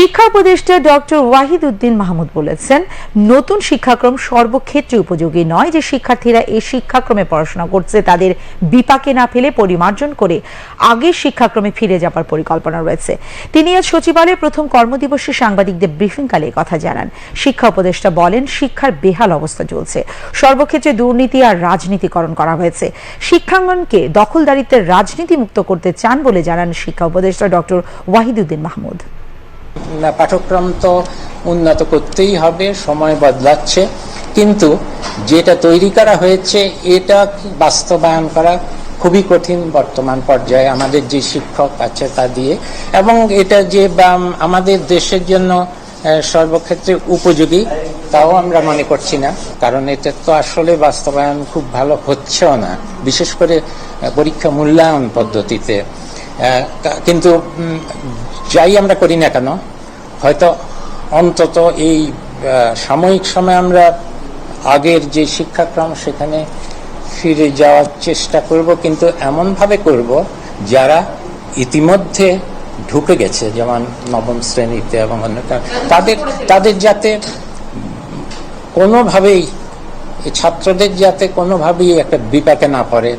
শিক্ষা উপদেষ্টা ডক্টর ওয়াহিদ উদ্দিন মাহমুদ বলেছেন, নতুন শিক্ষাক্রম সর্বক্ষেত্রে উপযোগী নয় যে শিক্ষার্থীরা এই শিক্ষাক্রমে পড়াশোনা করছে, তাদের বিপাকে না ফেলে পরিমার্জন করে আগের শিক্ষাক্রমে ফিরে যাবার পরিকল্পনা রয়েছে। তিনি আজ সচিবালয়ে প্রথম কর্মদিবসে সাংবাদিকদের ব্রিফিংকালে কথা জানান। শিক্ষা উপদেষ্টা বলেন, শিক্ষার বেহাল অবস্থা চলছে। সর্বক্ষেত্রে দুর্নীতি আর রাজনীতিকরণ করা হয়েছে। শিক্ষাঙ্গনকে দখলদারিত্বের রাজনীতি মুক্ত করতে চান বলে জানান শিক্ষা উপদেষ্টা ডক্টর ওয়াহিদুদ্দিন মাহমুদ। না, পাঠ্যক্রম তো উন্নত করতেই হবে সময় বদলাচ্ছে। কিন্তু যেটা তৈরি করা হয়েছে এটা বাস্তবায়ন করা খুবই কঠিন বর্তমান পর্যায়ে। আমাদের যে শিক্ষক আছে তা দিয়ে। এবং এটা যে আমাদের দেশের জন্য সর্বক্ষেত্রে উপযোগী তাও আমরা মনে করছি না। কারণ এটা তো আসলে বাস্তবায়ন খুব ভালো হচ্ছেও না। বিশেষ করে পরীক্ষা মূল্যায়ন পদ্ধতিতে। কিন্তু যাই আমরা করি না কেন, হয়তো অন্তত এই সাময়িক সময় আমরা আগের যে শিক্ষাক্রম সেখানে ফিরে যাওয়ার চেষ্টা করব, কিন্তু এমনভাবে করব যারা ইতিমধ্যে ঢুকে গেছে, যেমন নবম শ্রেণীতে এবং অন্য তাদের তাদের যাতে কোনোভাবেই, ছাত্রদের যাতে কোনোভাবেই একটা বিপাকে না পড়ে